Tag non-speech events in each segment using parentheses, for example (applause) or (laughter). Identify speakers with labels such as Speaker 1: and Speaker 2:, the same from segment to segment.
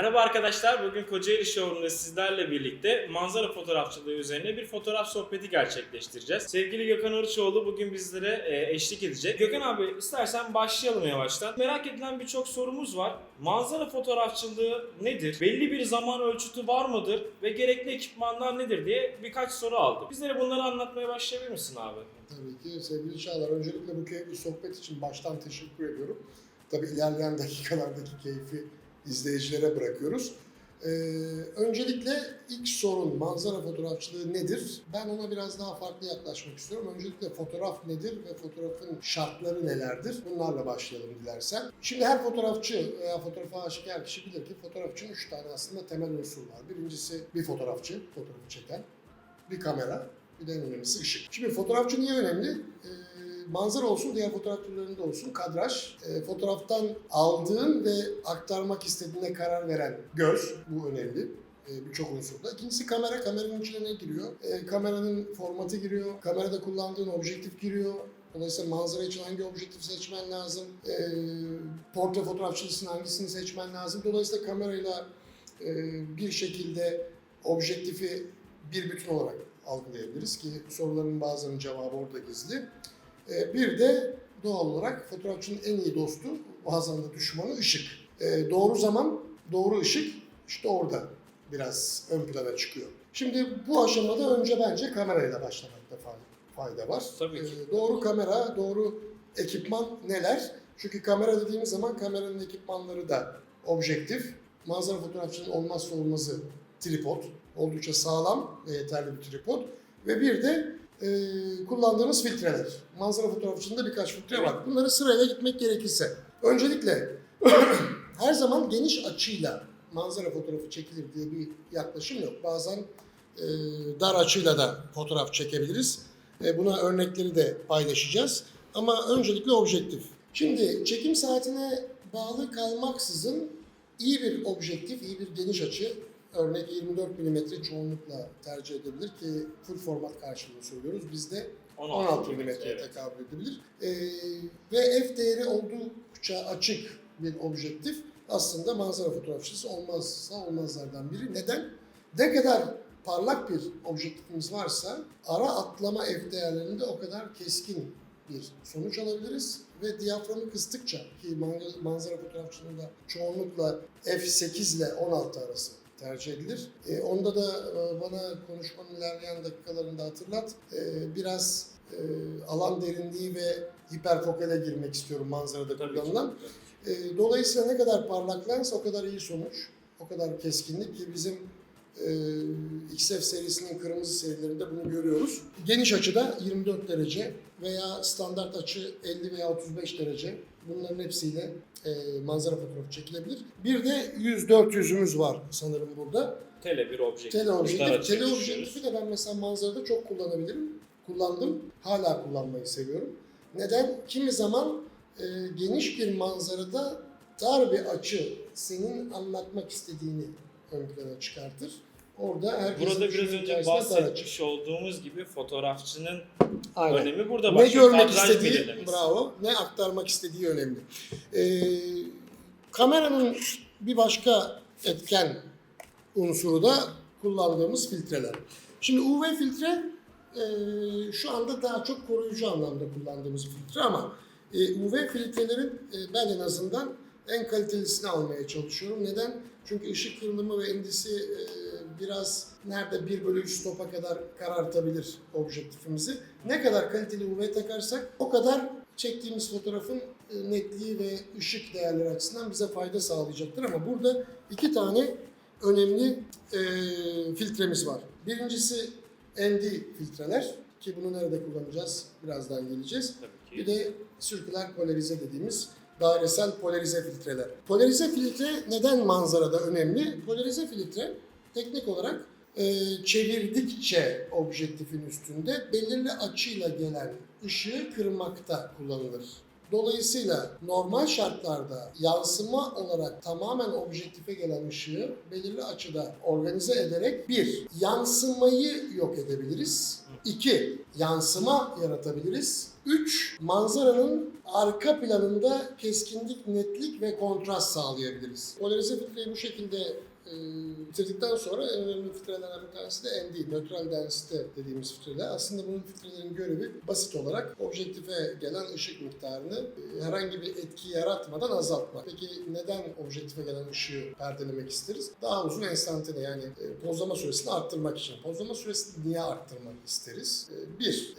Speaker 1: Merhaba arkadaşlar. Bugün Kocaeli Showroom'da sizlerle birlikte manzara fotoğrafçılığı üzerine bir fotoğraf sohbeti gerçekleştireceğiz. Sevgili Gökhan Arıçoğlu bugün bizlere e, eşlik edecek. Gökhan abi istersen başlayalım yavaştan. Merak edilen birçok sorumuz var. Manzara fotoğrafçılığı nedir? Belli bir zaman ölçütü var mıdır? Ve gerekli ekipmanlar nedir diye birkaç soru aldım. Bizlere bunları anlatmaya başlayabilir misin abi?
Speaker 2: Tabii ki sevgili Çağlar. Öncelikle bu keyifli sohbet için baştan teşekkür ediyorum. Tabii ilerleyen dakikalardaki keyfi izleyicilere bırakıyoruz. Ee, öncelikle ilk sorun manzara fotoğrafçılığı nedir? Ben ona biraz daha farklı yaklaşmak istiyorum. Öncelikle fotoğraf nedir ve fotoğrafın şartları nelerdir? Bunlarla başlayalım dilersen. Şimdi her fotoğrafçı veya fotoğrafa aşık her kişi bilir ki fotoğrafçının üç tane aslında temel unsur var. Birincisi bir fotoğrafçı, fotoğrafı çeken. Bir kamera, bir de en önemlisi ışık. Şimdi fotoğrafçı niye önemli? Ee, manzara olsun, diğer fotoğraf türlerinde olsun, kadraj, e, fotoğraftan aldığın ve aktarmak istediğine karar veren göz, bu önemli e, birçok unsurda. İkincisi kamera, kameranın içine ne giriyor? E, kameranın formatı giriyor, kamerada kullandığın objektif giriyor. Dolayısıyla manzara için hangi objektif seçmen lazım? E, portre fotoğrafçılısın hangisini seçmen lazım? Dolayısıyla kamerayla e, bir şekilde objektifi bir bütün olarak algılayabiliriz ki soruların bazılarının cevabı orada gizli. Ee, Bir de doğal olarak fotoğrafçının en iyi dostu, bazen de düşmanı ışık. Ee, Doğru zaman, doğru ışık işte orada biraz ön plana çıkıyor. Şimdi bu aşamada önce bence kamerayla başlamakta fa- fayda var.
Speaker 1: Tabii ki.
Speaker 2: Ee, Doğru kamera, doğru ekipman neler? Çünkü kamera dediğimiz zaman kameranın ekipmanları da objektif. Manzara fotoğrafçının olmazsa olmazı tripod. Oldukça sağlam ve yeterli bir tripod. Ve bir de e, kullandığımız filtreler. Manzara fotoğrafçılığında birkaç filtre
Speaker 1: Evet.
Speaker 2: var. Bunları sırayla gitmek gerekirse. Öncelikle (clears throat) her zaman geniş açıyla manzara fotoğrafı çekilir diye bir yaklaşım yok. Bazen e, dar açıyla da fotoğraf çekebiliriz. E, buna örnekleri de paylaşacağız. Ama öncelikle objektif. Şimdi çekim saatine bağlı kalmaksızın iyi bir objektif, iyi bir geniş açı örnek 24 mm çoğunlukla tercih edilebilir ki full format karşılığında söylüyoruz. Bizde 16 mm'ye
Speaker 1: evet.
Speaker 2: tekabül edebilir. Ee, ve f değeri oldukça açık bir objektif aslında manzara fotoğrafçısı olmazsa olmazlardan biri. Neden? Ne kadar parlak bir objektifimiz varsa ara atlama f değerlerinde o kadar keskin bir sonuç alabiliriz ve diyaframı kıstıkça ki man- manzara fotoğrafçılığında çoğunlukla f8 ile 16 arası tercih edilir. E, onda da e, bana konuşmanın ilerleyen dakikalarında hatırlat. E, biraz e, alan derinliği ve hiperfokale girmek istiyorum manzarada
Speaker 1: Tabii ki.
Speaker 2: kullanılan. E, dolayısıyla ne kadar parlak lens o kadar iyi sonuç, o kadar keskinlik ki bizim e, XF serisinin kırmızı serilerinde bunu görüyoruz. Geniş açıda 24 derece veya standart açı 50 veya 35 derece bunların hepsiyle e, manzara fotoğrafı çekilebilir. Bir de 100-400'ümüz var sanırım burada.
Speaker 1: Tele bir objektif.
Speaker 2: Tele objektif. Tele objektifi de ben mesela manzarada çok kullanabilirim. Kullandım. Hala kullanmayı seviyorum. Neden? Kimi zaman e, geniş bir manzarada dar bir açı senin anlatmak istediğini ön plana çıkartır. Orada herkesin
Speaker 1: Burada biraz önce bahsetmiş olduğumuz gibi fotoğrafçının
Speaker 2: Aynen.
Speaker 1: önemi burada
Speaker 2: Ne
Speaker 1: başlıyor.
Speaker 2: görmek
Speaker 1: Kadraj
Speaker 2: istediği,
Speaker 1: belirlemesi.
Speaker 2: bravo, ne aktarmak istediği önemli. Ee, kameranın bir başka etken unsuru da kullandığımız filtreler. Şimdi UV filtre e, şu anda daha çok koruyucu anlamda kullandığımız filtre ama e, UV filtrelerin e, ben en azından en kalitelisini almaya çalışıyorum. Neden? Çünkü ışık kırılımı ve endisi e, biraz nerede 1 bölü 3 stopa kadar karartabilir objektifimizi. Ne kadar kaliteli UV takarsak o kadar çektiğimiz fotoğrafın e, netliği ve ışık değerleri açısından bize fayda sağlayacaktır. Ama burada iki tane önemli e, filtremiz var. Birincisi ND filtreler ki bunu nerede kullanacağız birazdan geleceğiz.
Speaker 1: Tabii
Speaker 2: Bir
Speaker 1: ki.
Speaker 2: de sirküler polarize dediğimiz dairesel polarize filtreler. Polarize filtre neden manzarada önemli? Polarize filtre teknik olarak e, çevirdikçe objektifin üstünde belirli açıyla gelen ışığı kırmakta kullanılır. Dolayısıyla normal şartlarda yansıma olarak tamamen objektife gelen ışığı belirli açıda organize ederek bir, yansımayı yok edebiliriz. 2. Yansıma yaratabiliriz. 3. Manzaranın arka planında keskinlik, netlik ve kontrast sağlayabiliriz. Polarize filtreyi bu şekilde e, bitirdikten sonra en önemli filtrelerden bir tanesi de ND, Neutral Density dediğimiz filtreler. Aslında bunun filtrelerin görevi basit olarak objektife gelen ışık miktarını e, herhangi bir etki yaratmadan azaltmak. Peki neden objektife gelen ışığı perdelemek isteriz? Daha uzun enstantane yani e, pozlama süresini arttırmak için. Pozlama süresini niye arttırmak isteriz? Bir,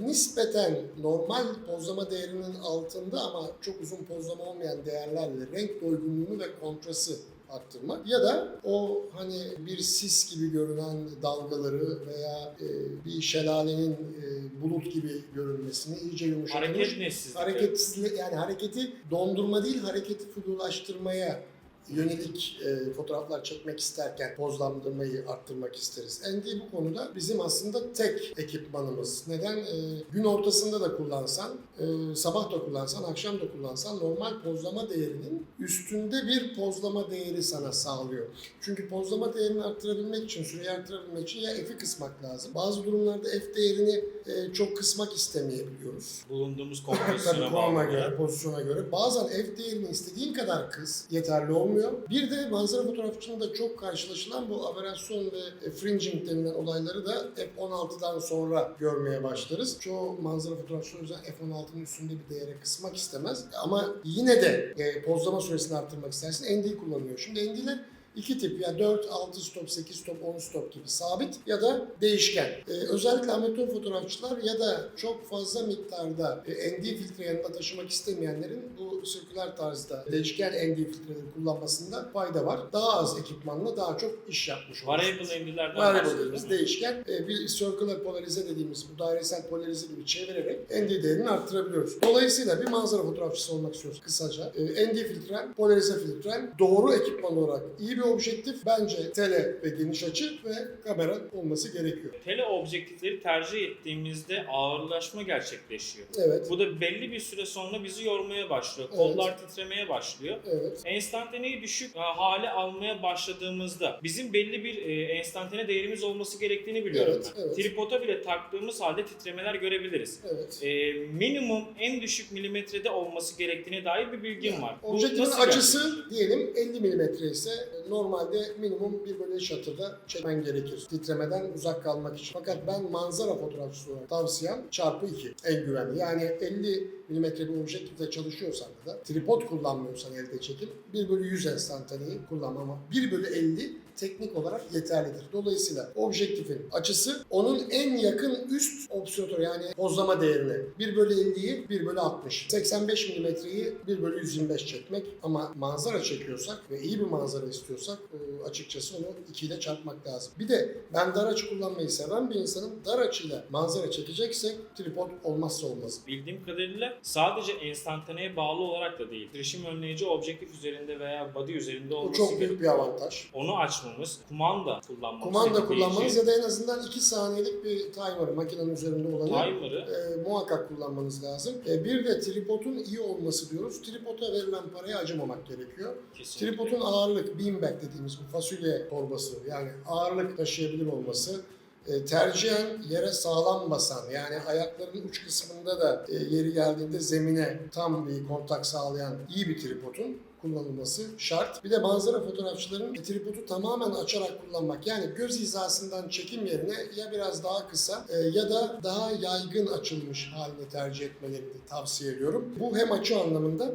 Speaker 2: nispeten normal pozlama değerinin altında ama çok uzun pozlama olmayan değerlerle renk doygunluğunu ve kontrası arttırmak ya da o hani bir sis gibi görünen dalgaları veya e, bir şelalenin e, bulut gibi görünmesini iyice yumuşatmış
Speaker 1: Hareket nesizlik.
Speaker 2: hareketsizlik yani hareketi dondurma değil hareketi flulaştırmaya yönelik e, fotoğraflar çekmek isterken pozlandırmayı arttırmak isteriz. ND bu konuda bizim aslında tek ekipmanımız. Neden? E, gün ortasında da kullansan, e, sabah da kullansan, akşam da kullansan normal pozlama değerinin üstünde bir pozlama değeri sana sağlıyor. Çünkü pozlama değerini arttırabilmek için, süreyi arttırabilmek için ya F'i kısmak lazım. Bazı durumlarda F değerini e, çok kısmak istemeyebiliyoruz.
Speaker 1: Bulunduğumuz (laughs)
Speaker 2: Tabii
Speaker 1: kompozisyona
Speaker 2: konuma göre, pozisyona göre. Bazen F değerini istediğin kadar kız yeterli olmuyor. Bir de manzara fotoğrafçılığında çok karşılaşılan bu aberasyon ve fringing denilen olayları da F16'dan sonra görmeye başlarız. Çoğu manzara fotoğrafçıları yüzden F16'nın üstünde bir değere kısmak istemez. Ama yine de e, pozlama süresini arttırmak istersin. ND kullanıyor. Şimdi ND'ler İki tip ya 4, 6 stop, 8 stop, 10 stop gibi sabit ya da değişken. Ee, özellikle amatör fotoğrafçılar ya da çok fazla miktarda e, ND filtre yanında taşımak istemeyenlerin bu sirküler tarzda değişken ND filtreleri kullanmasında fayda var. Daha az ekipmanla daha çok iş yapmış olursunuz.
Speaker 1: Variable endilerden
Speaker 2: Variable dediğimiz değişken e, bir circular polarize dediğimiz bu dairesel polarize gibi çevirerek ND değerini arttırabiliyoruz. Dolayısıyla bir manzara fotoğrafçısı olmak istiyoruz kısaca. E, ND filtren, polarize filtren doğru ekipman olarak iyi bir objektif. Bence tele ve geniş açı ve kamera olması gerekiyor.
Speaker 1: Tele objektifleri tercih ettiğimizde ağırlaşma gerçekleşiyor.
Speaker 2: Evet,
Speaker 1: Bu da belli bir süre sonra bizi yormaya başlıyor.
Speaker 2: Evet.
Speaker 1: Kollar titremeye başlıyor.
Speaker 2: evet.
Speaker 1: Enstantaneyi düşük e, hale almaya başladığımızda bizim belli bir e, enstantane değerimiz olması gerektiğini biliyorum
Speaker 2: Evet,
Speaker 1: ben.
Speaker 2: evet.
Speaker 1: Tripoda bile taktığımız halde titremeler görebiliriz.
Speaker 2: Evet.
Speaker 1: E, minimum en düşük milimetrede olması gerektiğine dair bir bilgim var. Bu
Speaker 2: Objektifin açısı
Speaker 1: gerçekleşiyor?
Speaker 2: diyelim 50 mm ise normalde minimum 1 bölü şatırda çekmen gerekir. Titremeden uzak kalmak için. Fakat ben manzara fotoğrafçısı olarak tavsiyem çarpı 2 en güvenli. Yani 50 mm bir objektifle çalışıyorsan da tripod kullanmıyorsan elde çekim 1 bölü 100 enstantaneyi kullanma ama 1 bölü 50 teknik olarak yeterlidir. Dolayısıyla objektifin açısı onun en yakın üst obsüratör yani pozlama değerine 1 bölü 50'yi 1 bölü 60. 85 milimetreyi 1 bölü 125 çekmek ama manzara çekiyorsak ve iyi bir manzara istiyorsak e, açıkçası onu 2 ile çarpmak lazım. Bir de ben dar açı kullanmayı seven bir insanın dar açıyla manzara çekeceksek tripod olmazsa olmaz.
Speaker 1: Bildiğim kadarıyla sadece enstantaneye bağlı olarak da değil. Titreşim önleyici objektif üzerinde veya body üzerinde
Speaker 2: O
Speaker 1: olması
Speaker 2: çok
Speaker 1: gerekiyor.
Speaker 2: büyük bir avantaj.
Speaker 1: Onu açmamız, kumanda kullanmamız
Speaker 2: Kumanda kullanmanız ya da en azından 2 saniyelik bir timer makinenin üzerinde olanı
Speaker 1: Timer'ı
Speaker 2: e, muhakkak kullanmanız lazım. E, bir de tripodun iyi olması diyoruz. Tripoda verilen paraya acımamak gerekiyor.
Speaker 1: kesinlikle.
Speaker 2: Tripodun ağırlık, beanbag dediğimiz bu fasulye torbası yani ağırlık taşıyabilir olması e, tercihen yere sağlam basan yani ayakların uç kısmında da e, yeri geldiğinde zemine tam bir kontak sağlayan iyi bir tripodun kullanılması şart. Bir de manzara fotoğrafçıların tripodu tamamen açarak kullanmak. Yani göz hizasından çekim yerine ya biraz daha kısa e, ya da daha yaygın açılmış halini tercih etmelerini tavsiye ediyorum. Bu hem açı anlamında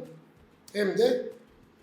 Speaker 2: hem de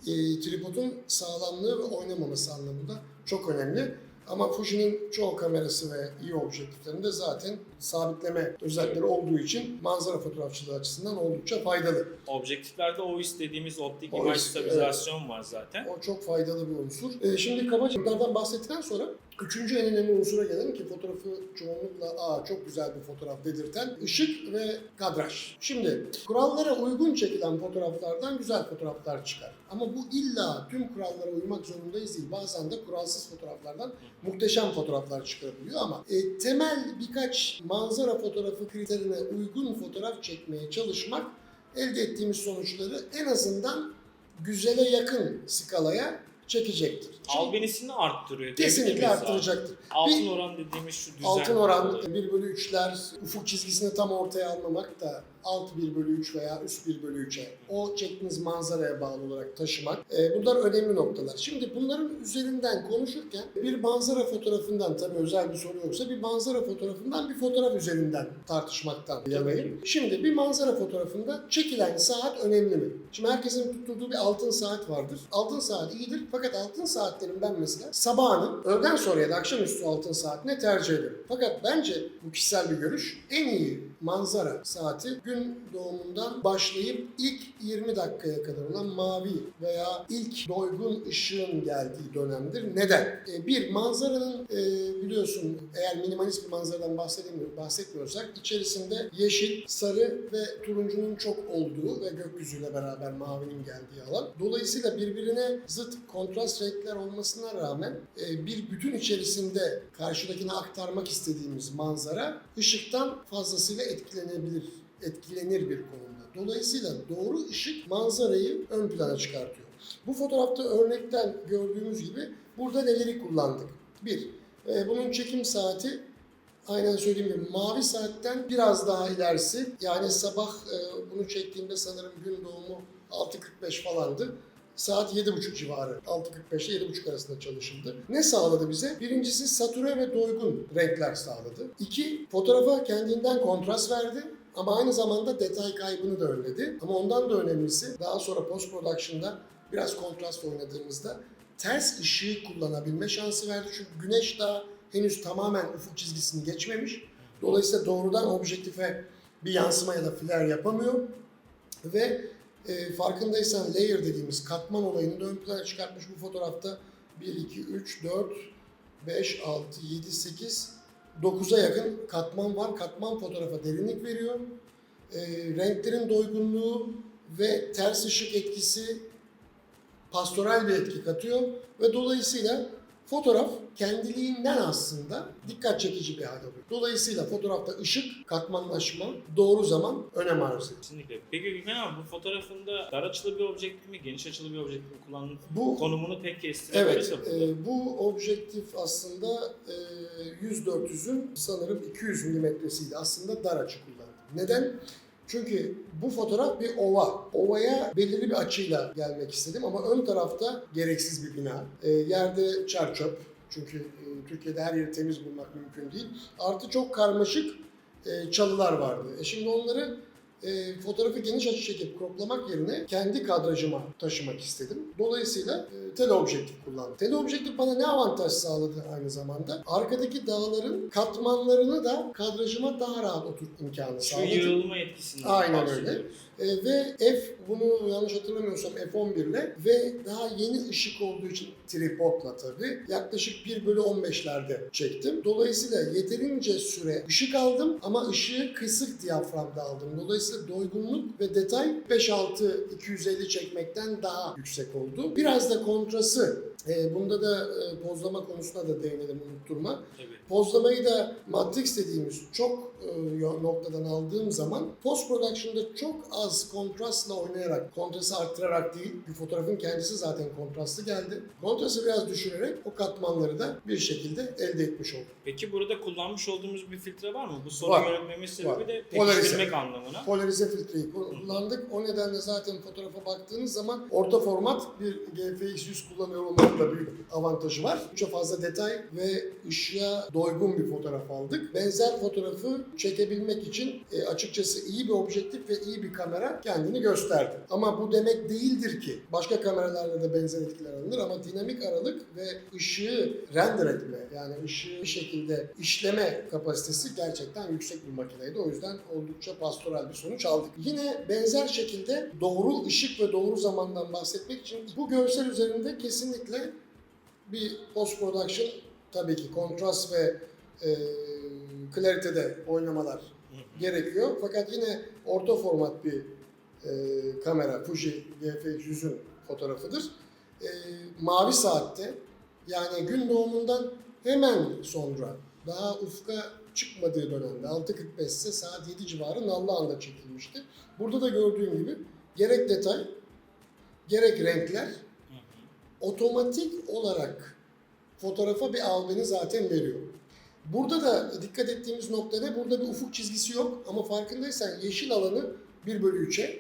Speaker 2: e, tripodun sağlamlığı ve oynamaması anlamında çok önemli. Ama Fuji'nin çoğu kamerası ve iyi objektiflerinde zaten sabitleme özellikleri olduğu için manzara fotoğrafçılığı açısından oldukça faydalı.
Speaker 1: Objektiflerde o istediğimiz optik imaj stabilizasyon var zaten.
Speaker 2: O çok faydalı bir unsur. E, şimdi kabaca bunlardan bahsettikten sonra üçüncü en önemli unsura gelelim ki fotoğrafı çoğunlukla aa çok güzel bir fotoğraf dedirten ışık ve kadraj. Şimdi kurallara uygun çekilen fotoğraflardan güzel fotoğraflar çıkar. Ama bu illa tüm kurallara uymak zorundayız değil. Bazen de kuralsız fotoğraflardan muhteşem fotoğraflar çıkarabiliyor ama e, temel birkaç manzara fotoğrafı kriterine uygun fotoğraf çekmeye çalışmak elde ettiğimiz sonuçları en azından güzele yakın skalaya çekecektir. Şimdi
Speaker 1: Albenisini arttırıyor.
Speaker 2: kesinlikle
Speaker 1: abi?
Speaker 2: arttıracaktır.
Speaker 1: Altın
Speaker 2: Bir-
Speaker 1: oran dediğimiz şu düzen.
Speaker 2: Altın oran 1 bölü 3'ler ufuk çizgisini tam ortaya almamak da alt 1 bölü 3 veya üst 1 bölü 3'e o çektiğiniz manzaraya bağlı olarak taşımak. E, bunlar önemli noktalar. Şimdi bunların üzerinden konuşurken bir manzara fotoğrafından tabii özel bir soru yoksa bir manzara fotoğrafından bir fotoğraf üzerinden tartışmaktan yanayım. Şimdi bir manzara fotoğrafında çekilen saat önemli mi? Şimdi herkesin tutturduğu bir altın saat vardır. Altın saat iyidir fakat altın saatlerin ben mesela sabahını öğleden sonra ya da akşamüstü altın saatine tercih ederim. Fakat bence bu kişisel bir görüş en iyi manzara saati gün doğumundan başlayıp ilk 20 dakikaya kadar olan mavi veya ilk doygun ışığın geldiği dönemdir. Neden? E, bir manzaranın e, biliyorsun eğer minimalist bir manzaradan bahsedemiyor, bahsetmiyorsak içerisinde yeşil, sarı ve turuncunun çok olduğu ve gökyüzüyle beraber mavinin geldiği alan. Dolayısıyla birbirine zıt kontrast renkler olmasına rağmen e, bir bütün içerisinde karşıdakine aktarmak istediğimiz manzara ışıktan fazlasıyla etkilenebilir, etkilenir bir konumda. Dolayısıyla doğru ışık manzarayı ön plana çıkartıyor. Bu fotoğrafta örnekten gördüğümüz gibi burada neleri kullandık? Bir, e, bunun çekim saati aynen söylediğim gibi mavi saatten biraz daha ilerisi. Yani sabah e, bunu çektiğimde sanırım gün doğumu 6.45 falandı. Saat 7.30 civarı. 6.45 ile 7.30 arasında çalışıldı. Ne sağladı bize? Birincisi satüre ve doygun renkler sağladı. İki, fotoğrafa kendinden kontrast verdi. Ama aynı zamanda detay kaybını da önledi. Ama ondan da önemlisi daha sonra post production'da biraz kontrast oynadığımızda ters ışığı kullanabilme şansı verdi. Çünkü güneş daha henüz tamamen ufuk çizgisini geçmemiş. Dolayısıyla doğrudan objektife bir yansıma ya da flare yapamıyor. Ve e, farkındaysan layer dediğimiz katman olayını da ön plana çıkartmış bu fotoğrafta. 1, 2, 3, 4, 5, 6, 7, 8, 9'a yakın katman var. Katman fotoğrafa derinlik veriyor. E, renklerin doygunluğu ve ters ışık etkisi pastoral bir etki katıyor ve dolayısıyla fotoğraf kendiliğinden aslında dikkat çekici bir hal alıyor. Dolayısıyla fotoğrafta ışık, katmanlaşma doğru zaman önem arz ediyor.
Speaker 1: Kesinlikle. Peki Gökhan abi bu fotoğrafında dar açılı bir objektif mi, geniş açılı bir objektif mi kullandın?
Speaker 2: Bu
Speaker 1: Konumunu pek
Speaker 2: Evet,
Speaker 1: kestirebilirse burada.
Speaker 2: e, bu objektif aslında e, 100-400'ün sanırım 200 milimetresiydi. Aslında dar açı kullandım. Neden? Çünkü bu fotoğraf bir ova. Ovaya belirli bir açıyla gelmek istedim ama ön tarafta gereksiz bir bina. E, yerde çer çöp. Çünkü e, Türkiye'de her yeri temiz bulmak mümkün değil. Artı çok karmaşık e, çalılar vardı. E şimdi onları e, fotoğrafı geniş açı çekip kroplamak yerine kendi kadrajıma taşımak istedim. Dolayısıyla e, teleobjektif kullandım. Teleobjektif bana ne avantaj sağladı aynı zamanda? Arkadaki dağların katmanlarını da kadrajıma daha rahat oturt imkanı
Speaker 1: Şu
Speaker 2: sağladı.
Speaker 1: yığılma etkisinden
Speaker 2: Aynen
Speaker 1: bahsediyoruz.
Speaker 2: E, ve F bunu yanlış hatırlamıyorsam F11 ile ve daha yeni ışık olduğu için tripodla tabii yaklaşık 1 bölü 15'lerde çektim. Dolayısıyla yeterince süre ışık aldım ama ışığı kısık diyaframda aldım. Dolayısıyla doygunluk ve detay 5-6 250 çekmekten daha yüksek oldu. Biraz da kontrası e, bunda da e, pozlama konusuna da değinelim unutturma.
Speaker 1: Tabii.
Speaker 2: Pozlamayı da Matrix dediğimiz çok e, noktadan aldığım zaman post production'da çok az kontrastla oynayarak, kontrası arttırarak değil, bir fotoğrafın kendisi zaten kontrastlı geldi. Kontrası biraz düşürerek o katmanları da bir şekilde elde etmiş oldum.
Speaker 1: Peki burada kullanmış olduğumuz bir filtre var mı? Bu soru yönetmemin sebebi de
Speaker 2: Polarize.
Speaker 1: pekiştirmek anlamına.
Speaker 2: Polarize filtreyi kullandık. O nedenle zaten fotoğrafa baktığınız zaman orta format bir GFX100 kullanıyor olmanın da büyük avantajı var. Çok fazla detay ve ışığa doygun bir fotoğraf aldık. Benzer fotoğrafı çekebilmek için e, açıkçası iyi bir objektif ve iyi bir kamera kendini gösterdi. Ama bu demek değildir ki başka kameralarla da benzer etkiler alınır ama dinamik aralık ve ışığı render etme yani ışığı bir şekilde işleme kapasitesi gerçekten yüksek bir makineydi. O yüzden oldukça pastoral bir sonuç aldık. Yine benzer şekilde doğru ışık ve doğru zamandan bahsetmek için bu görsel üzerinde kesinlikle bir post production tabii ki kontrast ve e, clarity'de oynamalar gerekiyor. Fakat yine orta format bir e, kamera Fuji GF100'ün fotoğrafıdır. E, mavi saatte yani gün doğumundan hemen sonra daha ufka çıkmadığı dönemde 6.45 ise saat 7 civarı nallı anda çekilmişti. Burada da gördüğün gibi gerek detay gerek renkler otomatik olarak fotoğrafa bir albeni zaten veriyor. Burada da dikkat ettiğimiz nokta ne? Burada bir ufuk çizgisi yok ama farkındaysan yeşil alanı 1 bölü 3'e,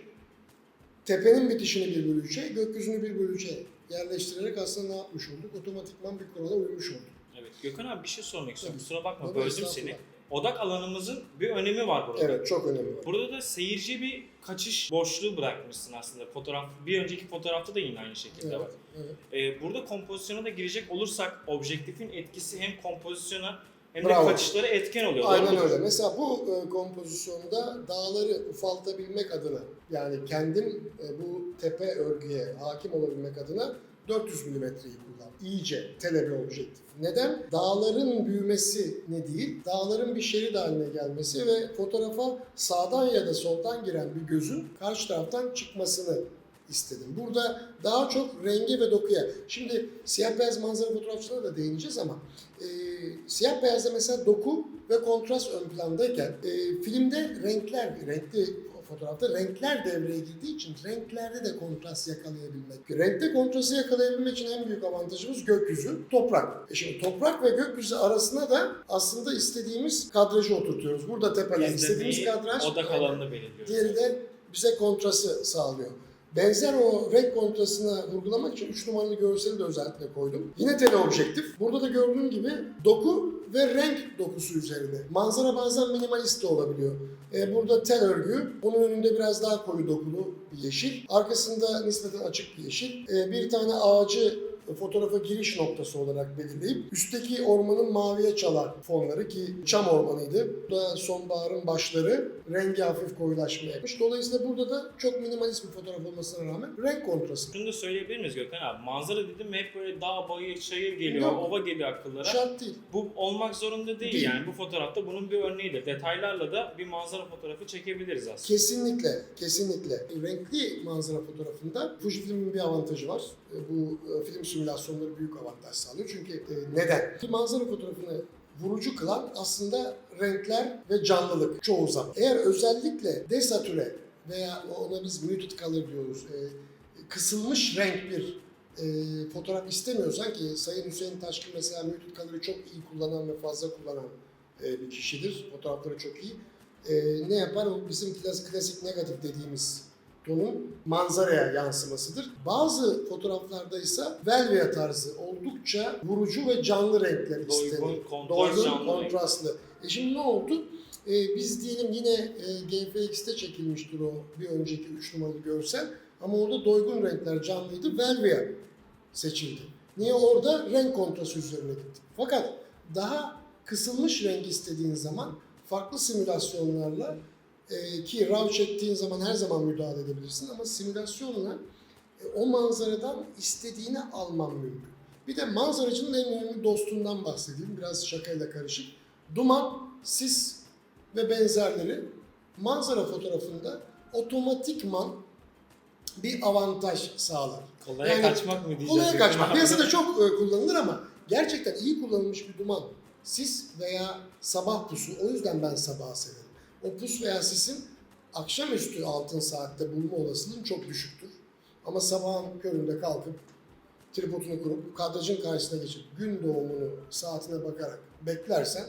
Speaker 2: tepenin bitişini 1 bölü 3'e, gökyüzünü 1 bölü 3'e yerleştirerek aslında ne yapmış olduk? Otomatikman bir kurala uymuş olduk.
Speaker 1: Gökhan abi bir şey sormak istiyorum. Kusura bakma
Speaker 2: Tabii,
Speaker 1: böldüm seni. Odak alanımızın bir önemi var burada.
Speaker 2: Evet çok önemli. var.
Speaker 1: Burada da seyirci bir kaçış boşluğu bırakmışsın aslında. Fotoğraf bir önceki fotoğrafta da yine aynı şekilde
Speaker 2: Evet,
Speaker 1: var.
Speaker 2: evet.
Speaker 1: Ee, burada kompozisyona da girecek olursak objektifin etkisi hem kompozisyona hem
Speaker 2: Bravo.
Speaker 1: de kaçışlara etken oluyor.
Speaker 2: Aynen öyle. Mesela bu e, kompozisyonda dağları ufaltabilmek adına yani kendim e, bu tepe örgüye hakim olabilmek adına 400 milimetreyi kullan. İyice tele bir objektif. Neden? Dağların büyümesi ne değil, dağların bir şerit haline gelmesi ve fotoğrafa sağdan ya da soldan giren bir gözün karşı taraftan çıkmasını istedim. Burada daha çok rengi ve dokuya. Şimdi siyah beyaz manzara fotoğrafçılığına da değineceğiz ama e, siyah beyazda mesela doku ve kontrast ön plandayken e, filmde renkler, renkli fotoğrafta renkler devreye girdiği için renklerde de kontrast yakalayabilmek. Renkte kontrastı yakalayabilmek için en büyük avantajımız gökyüzü, toprak. E şimdi toprak ve gökyüzü arasına da aslında istediğimiz kadrajı oturtuyoruz. Burada tepeler istediğimiz
Speaker 1: İzlemeyi,
Speaker 2: kadraj.
Speaker 1: odak alanını belirliyoruz.
Speaker 2: Diğeri de bize kontrası sağlıyor. Benzer o renk kontrastını vurgulamak için 3 numaralı görseli de özellikle koydum. Yine teleobjektif. Burada da gördüğün gibi doku ve renk dokusu üzerine. Manzara bazen minimalist de olabiliyor. Ee, burada tel örgü, onun önünde biraz daha koyu dokulu bir yeşil. Arkasında nispeten açık bir yeşil. Ee, bir tane ağacı fotoğrafa giriş noktası olarak belirleyip üstteki ormanın maviye çalan fonları ki çam ormanıydı. Bu da sonbaharın başları rengi hafif koyulaşmaya yapmış. Dolayısıyla burada da çok minimalist bir fotoğraf olmasına rağmen renk kontrastı.
Speaker 1: Şunu da söyleyebilir miyiz Gökhan abi? Manzara dedim hep böyle dağ, bayır, çayır geliyor,
Speaker 2: Yok.
Speaker 1: ova geliyor akıllara.
Speaker 2: Şart değil.
Speaker 1: Bu olmak zorunda değil,
Speaker 2: Değil.
Speaker 1: yani. Bu fotoğrafta bunun bir örneğidir. Detaylarla da bir manzara fotoğrafı çekebiliriz aslında.
Speaker 2: Kesinlikle, kesinlikle. Renkli manzara fotoğrafında Fujifilm'in bir avantajı var. E, Bu e, film simülasyonları büyük avantaj sağlıyor. Çünkü e, neden? Manzara fotoğrafını vurucu kılan aslında renkler ve canlılık çoğu zaman. Eğer özellikle desatüre veya ona biz muted color diyoruz, e, kısılmış renk bir e, fotoğraf istemiyorsan ki Sayın Hüseyin Taşkın mesela muted color'ı çok iyi kullanan ve fazla kullanan e, bir kişidir. Fotoğrafları çok iyi e, ne yapar? O bizim klasik, klasik negatif dediğimiz tonun manzaraya yansımasıdır. Bazı fotoğraflarda ise Velvia tarzı oldukça vurucu ve canlı renkler istenir.
Speaker 1: Doygun, kontrast,
Speaker 2: Doygun, kontrastlı. E şimdi ne oldu? E, biz diyelim yine e, GFX'te çekilmiştir o bir önceki 3 numaralı görsel. Ama orada doygun renkler canlıydı. Velvia seçildi. Niye? Orada renk kontrastı üzerine gittik. Fakat daha kısılmış renk istediğin zaman farklı simülasyonlarla e, ki RAW çektiğin zaman her zaman müdahale edebilirsin ama simülasyonla e, o manzaradan istediğini alman mümkün. Bir de manzaracının en önemli dostundan bahsedeyim. Biraz şakayla karışık. Duman, sis ve benzerleri manzara fotoğrafında otomatikman bir avantaj sağlar.
Speaker 1: Kolaya
Speaker 2: Yani
Speaker 1: kaçmak mı diyeceğiz?
Speaker 2: Kolaya kaçmak. Piyasada çok e, kullanılır ama gerçekten iyi kullanılmış bir duman. Sis veya sabah pusu. O yüzden ben sabahı severim. O pus veya sisin akşamüstü altın saatte bulma olasılığın çok düşüktür. Ama sabahın köründe kalkıp tripodunu kurup kadrajın karşısına geçip gün doğumunu saatine bakarak beklersen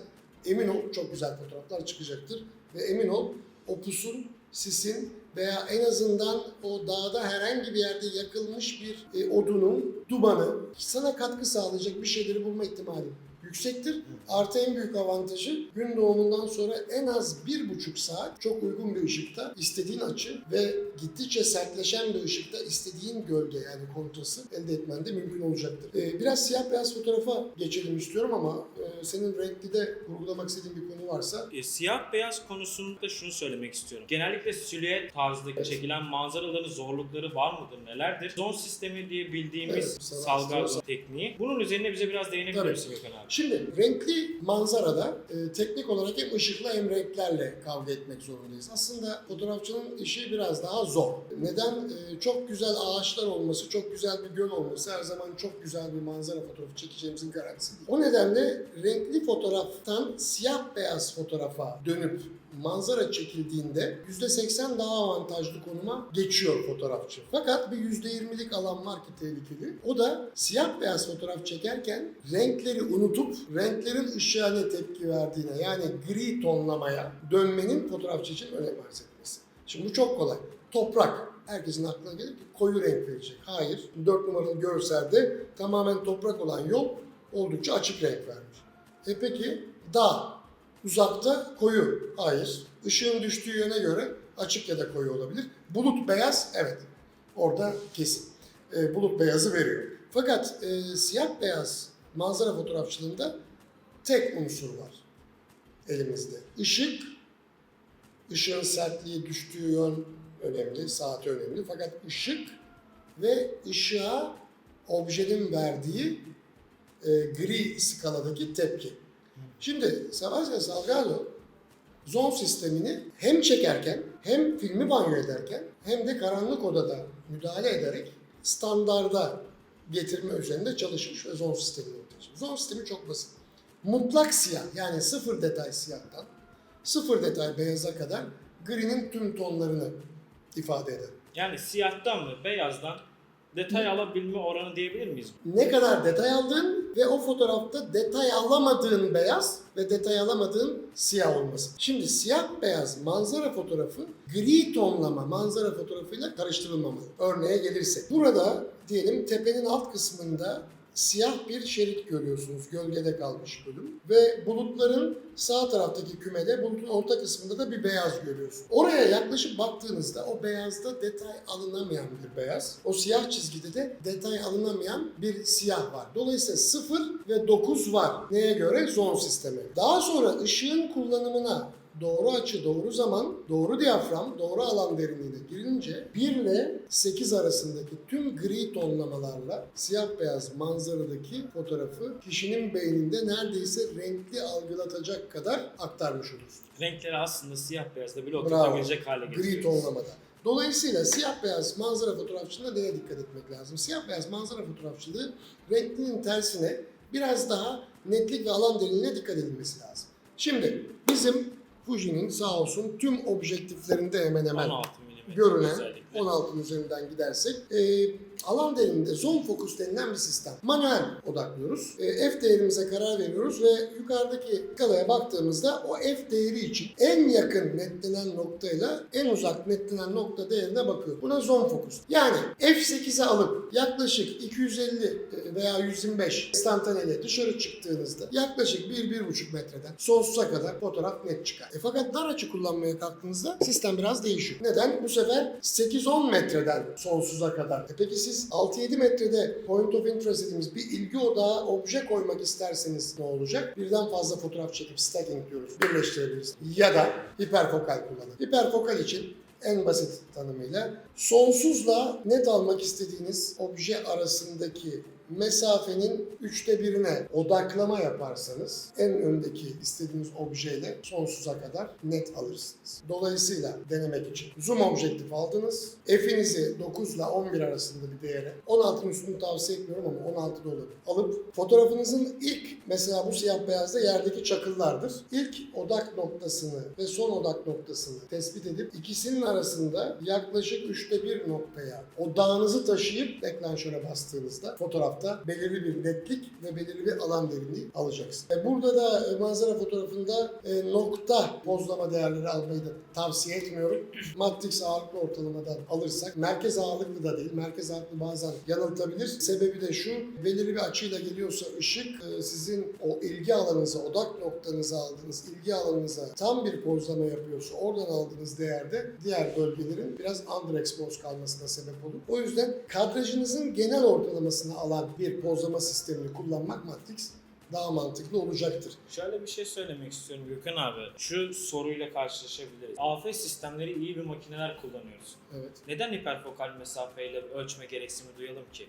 Speaker 2: emin ol çok güzel fotoğraflar çıkacaktır. Ve emin ol o pusun, sisin veya en azından o dağda herhangi bir yerde yakılmış bir e, odunun dumanı sana katkı sağlayacak bir şeyleri bulma ihtimali yüksektir. Artı en büyük avantajı gün doğumundan sonra en az bir buçuk saat çok uygun bir ışıkta istediğin açı ve gittikçe sertleşen bir ışıkta istediğin gölge yani kontrası elde etmen de mümkün olacaktır. Ee, biraz siyah beyaz fotoğrafa geçelim istiyorum ama e, senin renkli de vurgulamak istediğin bir konu varsa
Speaker 1: E, siyah beyaz konusunda şunu söylemek istiyorum. Genellikle silüet tarzındaki
Speaker 2: Evet.
Speaker 1: çekilen manzaraların zorlukları var mıdır, nelerdir? Zon sistemi diye bildiğimiz
Speaker 2: Evet,
Speaker 1: salgı tekniği. Bunun üzerine bize biraz değinebilir misin Gökhan abi?
Speaker 2: Şimdi renkli manzarada e, teknik olarak hem ışıkla hem renklerle kavga etmek zorundayız. Aslında fotoğrafçının işi biraz daha zor. Neden? E, çok güzel ağaçlar olması, çok güzel bir göl olması her zaman çok güzel bir manzara fotoğrafı çekeceğimizin garantisi değil. O nedenle renkli fotoğraftan siyah beyaz fotoğrafa dönüp manzara çekildiğinde %80 daha avantajlı konuma geçiyor fotoğrafçı. Fakat bir %20'lik alan var ki tehlikeli. O da siyah beyaz fotoğraf çekerken renkleri unutup renklerin ışığa ne tepki verdiğine yani gri tonlamaya dönmenin fotoğrafçı için önem arz etmesi. Şimdi bu çok kolay. Toprak. Herkesin aklına gelir ki koyu renk verecek. Hayır. 4 numaralı görselde tamamen toprak olan yol oldukça açık renk vermiş. E peki dağ. Uzakta koyu. Hayır. Işığın düştüğü yöne göre açık ya da koyu olabilir. Bulut beyaz. Evet. Orada kesin. E, bulut beyazı veriyor. Fakat e, siyah beyaz manzara fotoğrafçılığında tek unsur var elimizde. Işık, ışığın sertliği düştüğü yön önemli, saati önemli. Fakat ışık ve ışığa objenin verdiği e, gri skaladaki tepki. Şimdi Sebastian Salgado zon sistemini hem çekerken hem filmi banyo ederken hem de karanlık odada müdahale ederek standarda getirme üzerinde çalışmış ve zon sistemini ortaya çıkarmış. Zon sistemi çok basit. Mutlak siyah yani sıfır detay siyahtan sıfır detay beyaza kadar gri'nin tüm tonlarını ifade eder.
Speaker 1: Yani siyahtan mı beyazdan detay alabilme oranı diyebilir miyiz?
Speaker 2: ne kadar detay aldığın ve o fotoğrafta detay alamadığın beyaz ve detay alamadığın siyah olması. Şimdi siyah beyaz manzara fotoğrafı gri tonlama manzara fotoğrafıyla karıştırılmamalı. Örneğe gelirsek. Burada diyelim tepenin alt kısmında siyah bir şerit görüyorsunuz. Gölgede kalmış bölüm. Ve bulutların sağ taraftaki kümede bulutun orta kısmında da bir beyaz görüyorsunuz. Oraya yaklaşıp baktığınızda o beyazda detay alınamayan bir beyaz. O siyah çizgide de detay alınamayan bir siyah var. Dolayısıyla 0 ve 9 var. Neye göre? Zon sistemi. Daha sonra ışığın kullanımına doğru açı, doğru zaman, doğru diyafram, doğru alan derinliğine girince 1 ile 8 arasındaki tüm gri tonlamalarla siyah beyaz manzaradaki fotoğrafı kişinin beyninde neredeyse renkli algılatacak kadar aktarmış olursun.
Speaker 1: Renkleri aslında siyah beyazda bile oturtabilecek hale
Speaker 2: Gri
Speaker 1: getiriyoruz.
Speaker 2: tonlamada. Dolayısıyla siyah beyaz manzara fotoğrafçılığında neye dikkat etmek lazım? Siyah beyaz manzara fotoğrafçılığı renklinin tersine biraz daha netlik ve alan derinliğine dikkat edilmesi lazım. Şimdi bizim Fuji'nin sağ olsun tüm objektiflerinde hemen hemen
Speaker 1: 16 görülen
Speaker 2: 16'nın üzerinden gidersek e, alan değerinde zone focus denilen bir sistem. Manuel odaklıyoruz. E, F değerimize karar veriyoruz ve yukarıdaki skalaya baktığımızda o F değeri için en yakın netlenen noktayla en uzak netlenen nokta değerine bakıyor. Buna zone focus. Yani F8'e alıp yaklaşık 250 e, veya 125 instantaneyle dışarı çıktığınızda yaklaşık 1-1,5 metreden sonsuza kadar fotoğraf net çıkar. E fakat dar açı kullanmaya kalktığınızda sistem biraz değişiyor. Neden? Bu sefer 8 8-10 metreden sonsuza kadar. E peki siz 6-7 metrede point of interest dediğimiz bir ilgi odağı obje koymak isterseniz ne olacak? Birden fazla fotoğraf çekip stacking diyoruz. Birleştirebiliriz. Ya da hiperfokal kullanın. Hiperfokal için en basit tanımıyla sonsuzla net almak istediğiniz obje arasındaki mesafenin üçte birine odaklama yaparsanız en öndeki istediğiniz objeyle sonsuza kadar net alırsınız. Dolayısıyla denemek için zoom objektif aldınız. F'inizi 9 ile 11 arasında bir değere 16'ın üstünü tavsiye etmiyorum ama 16 da olabilir. Alıp fotoğrafınızın ilk mesela bu siyah beyazda yerdeki çakıllardır. İlk odak noktasını ve son odak noktasını tespit edip ikisinin arasında yaklaşık üçte bir noktaya odağınızı taşıyıp deklanşöre bastığınızda fotoğrafta belirli bir netlik ve belirli bir alan derinliği alacaksınız. E, Burada da e, manzara fotoğrafında e, nokta pozlama değerleri almayı da tavsiye etmiyorum. (clears throat) Matrix ağırlıklı ortalamadan alırsak merkez ağırlıklı da değil. Merkez ağırlıklı bazen yanıltabilir. Sebebi de şu belirli bir açıyla geliyorsa ışık sizin o ilgi alanınıza, odak noktanıza aldığınız ilgi alanınıza tam bir pozlama yapıyorsa oradan aldığınız değerde diğer bölgelerin biraz underexposed kalmasına sebep olur. O yüzden kadrajınızın genel ortalamasını alan bir pozlama sistemini kullanmak Matrix daha mantıklı olacaktır.
Speaker 1: Şöyle bir şey söylemek istiyorum Gökhan abi. Şu soruyla karşılaşabiliriz. AF sistemleri iyi bir makineler kullanıyoruz.
Speaker 2: Evet.
Speaker 1: Neden hiperfokal mesafeyle ölçme gereksinimi duyalım ki?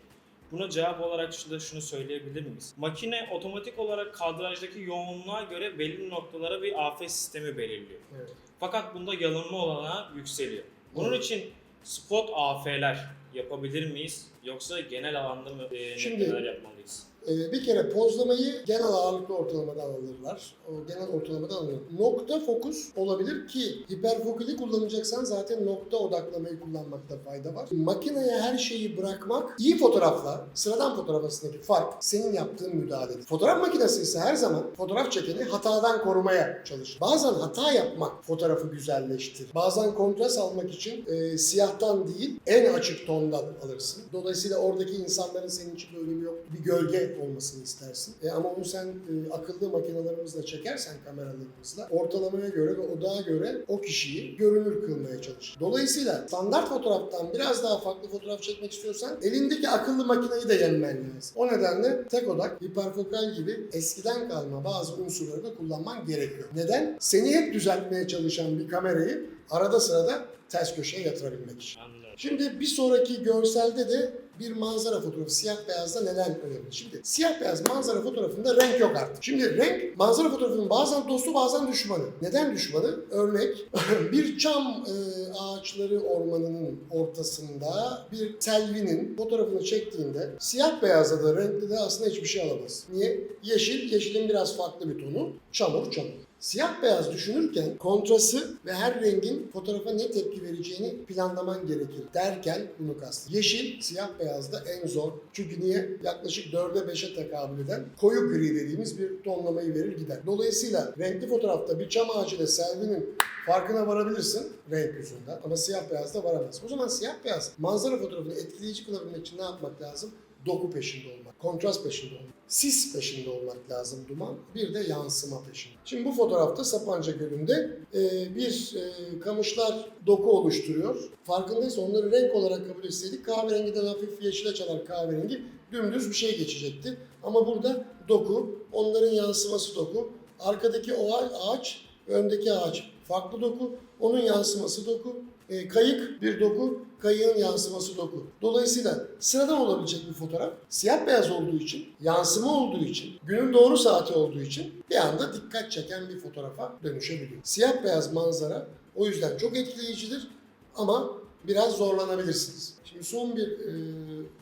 Speaker 1: Buna cevap olarak şunu, şunu söyleyebilir miyiz? Makine otomatik olarak kadrajdaki yoğunluğa göre belirli noktalara bir AF sistemi belirliyor.
Speaker 2: Evet.
Speaker 1: Fakat bunda yanılma olanağı yükseliyor. Bunun
Speaker 2: Evet.
Speaker 1: için spot AF'ler yapabilir miyiz? Yoksa genel alanda mı e,
Speaker 2: Şimdi-
Speaker 1: yapmalıyız?
Speaker 2: Ee, bir kere pozlamayı genel ağırlıklı ortalamadan alırlar. O genel ortalamadan alınır. Nokta fokus olabilir ki hiperfokali kullanacaksan zaten nokta odaklamayı kullanmakta fayda var. Makineye her şeyi bırakmak iyi fotoğrafla sıradan fotoğraf arasındaki fark senin yaptığın müdahaledir. Fotoğraf makinesi ise her zaman fotoğraf çekeni hatadan korumaya çalışır. Bazen hata yapmak fotoğrafı güzelleştirir. Bazen kontrast almak için e, siyahtan değil en açık tondan alırsın. Dolayısıyla oradaki insanların senin için önemi yok. Bir gölge olmasını istersin. E, ama onu sen e, akıllı makinalarımızla çekersen kameralarımızla ortalamaya göre ve odağa göre o kişiyi görünür kılmaya çalışır. Dolayısıyla standart fotoğraftan biraz daha farklı fotoğraf çekmek istiyorsan elindeki akıllı makineyi de yenmen lazım. O nedenle tek odak, hiperfokal gibi eskiden kalma bazı unsurları da kullanman gerekiyor. Neden? Seni hep düzeltmeye çalışan bir kamerayı arada sırada ters köşeye yatırabilmek için.
Speaker 1: Anladım.
Speaker 2: Şimdi bir sonraki görselde de bir manzara fotoğrafı siyah beyazda neden önemli? Şimdi siyah beyaz manzara fotoğrafında renk yok artık. Şimdi renk manzara fotoğrafının bazen dostu bazen düşmanı. Neden düşmanı? Örnek (laughs) bir çam e, ağaçları ormanının ortasında bir telvinin fotoğrafını çektiğinde siyah beyazda da renkli de aslında hiçbir şey alamaz. Niye? Yeşil, yeşilin biraz farklı bir tonu. Çamur, çamur. Siyah beyaz düşünürken kontrası ve her rengin fotoğrafa ne tepki vereceğini planlaman gerekir derken bunu kastım. Yeşil siyah beyazda en zor. Çünkü niye? Yaklaşık 4'e 5'e tekabül eden koyu gri dediğimiz bir tonlamayı verir gider. Dolayısıyla renkli fotoğrafta bir çam ağacı ile selvinin farkına varabilirsin renk yüzünden ama siyah beyazda varamaz. O zaman siyah beyaz manzara fotoğrafını etkileyici kılabilmek için ne yapmak lazım? Doku peşinde olmak, kontrast peşinde olmak, sis peşinde olmak lazım duman, bir de yansıma peşinde. Şimdi bu fotoğrafta Sapanca Gölü'nde e, bir e, kamışlar doku oluşturuyor. Farkındaysa onları renk olarak kabul etseydik kahverengiden hafif yeşile çalar kahverengi dümdüz bir şey geçecekti. Ama burada doku, onların yansıması doku. Arkadaki o ağaç, öndeki ağaç farklı doku, onun yansıması doku. E, kayık bir doku, kayığın yansıması doku. Dolayısıyla sıradan olabilecek bir fotoğraf siyah beyaz olduğu için, yansıma olduğu için, günün doğru saati olduğu için bir anda dikkat çeken bir fotoğrafa dönüşebiliyor. Siyah beyaz manzara o yüzden çok etkileyicidir ama biraz zorlanabilirsiniz. Şimdi son bir e,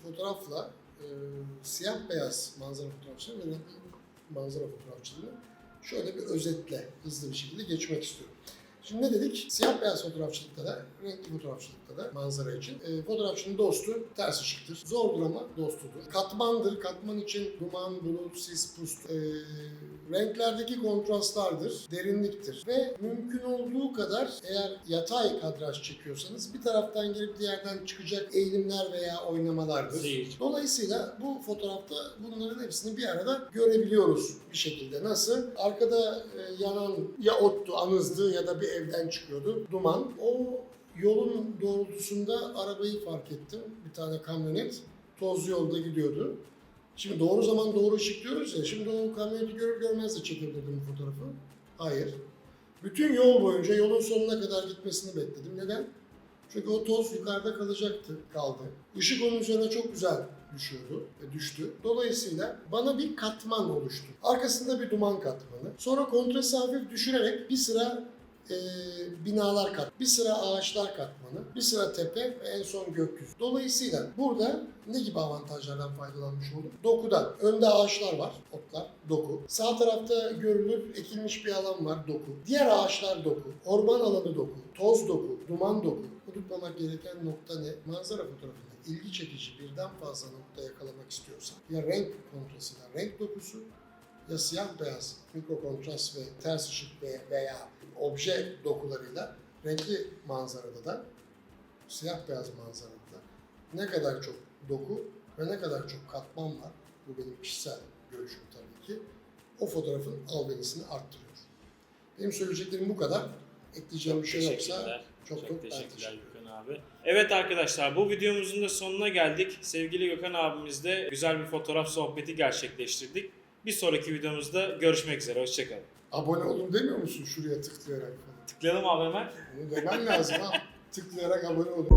Speaker 2: fotoğrafla e, siyah beyaz manzara fotoğrafçılığı ve manzara fotoğrafçılığını şöyle bir özetle hızlı bir şekilde geçmek istiyorum. Şimdi ne dedik? Siyah beyaz fotoğrafçılıkta da, renkli fotoğrafçılıkta da manzara için. E, fotoğrafçının dostu ters ışıktır. Zordur ama dostudur. Katmandır. Katman için duman, bulut, sis, pust. E, renklerdeki kontrastlardır. Derinliktir. Ve mümkün olduğu kadar eğer yatay kadraj çekiyorsanız bir taraftan gelip diğerden çıkacak eğilimler veya oynamalardır.
Speaker 1: Seyirci.
Speaker 2: Dolayısıyla bu fotoğrafta bunların hepsini bir arada görebiliyoruz bir şekilde. Nasıl? Arkada e, yanan ya ottu, anızdı ya da bir evden çıkıyordu duman. O yolun doğrultusunda arabayı fark ettim. Bir tane kamyonet tozlu yolda gidiyordu. Şimdi doğru zaman doğru ışık diyoruz ya. Şimdi o kamyoneti görür görmez de çekebilirdim bu fotoğrafı. Hayır. Bütün yol boyunca yolun sonuna kadar gitmesini bekledim. Neden? Çünkü o toz yukarıda kalacaktı, kaldı. Işık onun üzerine çok güzel düşüyordu ve düştü. Dolayısıyla bana bir katman oluştu. Arkasında bir duman katmanı. Sonra kontrastı hafif düşürerek bir sıra e, binalar kat, bir sıra ağaçlar katmanı, bir sıra tepe ve en son gökyüzü. Dolayısıyla burada ne gibi avantajlardan faydalanmış olduk? Dokudan. Önde ağaçlar var, otlar, doku. Sağ tarafta görülür ekilmiş bir alan var, doku. Diğer ağaçlar doku. Orman alanı doku. Toz doku, duman doku. Unutmamak gereken nokta ne? Manzara fotoğrafında ilgi çekici birden fazla nokta yakalamak istiyorsan ya renk kontrasıyla renk dokusu ya siyah beyaz mikro kontrast ve ters ışık ve- veya obje dokularıyla renkli manzarada da siyah beyaz manzarada da ne kadar çok doku ve ne kadar çok katman var bu benim kişisel görüşüm tabii ki o fotoğrafın albenisini arttırıyor. Benim söyleyeceklerim bu kadar. Ekleyeceğim bir şey yoksa çok çok, ben
Speaker 1: teşekkürler
Speaker 2: teşekkür.
Speaker 1: Gökhan abi. Evet arkadaşlar bu videomuzun da sonuna geldik. Sevgili Gökhan abimizle güzel bir fotoğraf sohbeti gerçekleştirdik. Bir sonraki videomuzda görüşmek üzere. Hoşçakalın.
Speaker 2: Abone olun demiyor musun şuraya tıklayarak falan?
Speaker 1: Tıklayalım abi hemen.
Speaker 2: Bunu demen lazım ha. (laughs) Tıklayarak abone olun.